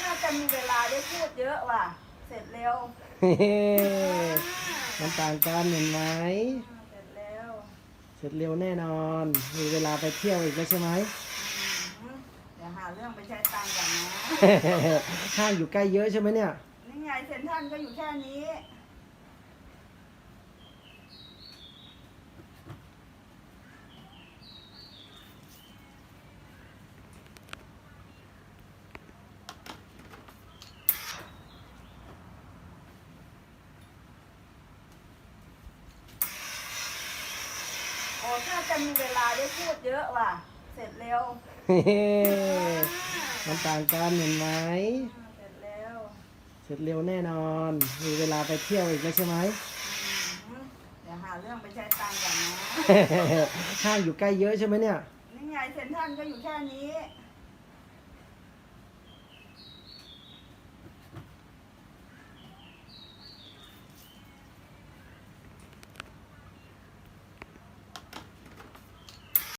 ถ้าจะมีเวลาได้พูดเยอะว่ะ เสร็จเร็วมันต่างกันเห็นไหมอ่าเสร็จเร็วเสร็จเร็วแน่นอน มีเวลาไปเที่ยวอีกแล้วใช่ไหม อืมเดี๋ยวหาเรื่องไปใช้ตังค์กันนะห้างอยู่ใกล้เยอะใช่ไหมเนี่ย นี่ไงเซ็นทรัลก็อยู่แค่นี้ อ้ถ้าจะมีเวลาได้พูดเยอะว่ะ เสร็จเร็วมันต่างกันเห็นไหม อ่าเสร็จเร็วเสร็จเร็วแน่นอน มีเวลาไปเที่ยวอีกแล้วใช่ไหม อืมเดี๋ยวหาเรื่องไปใช้ตังค์กันนะ ห้างอยู่ใกล้เยอะใช่ไหมเนี่ย นี่ไงเซ็นทรัลก็อยู่แค่นี้เ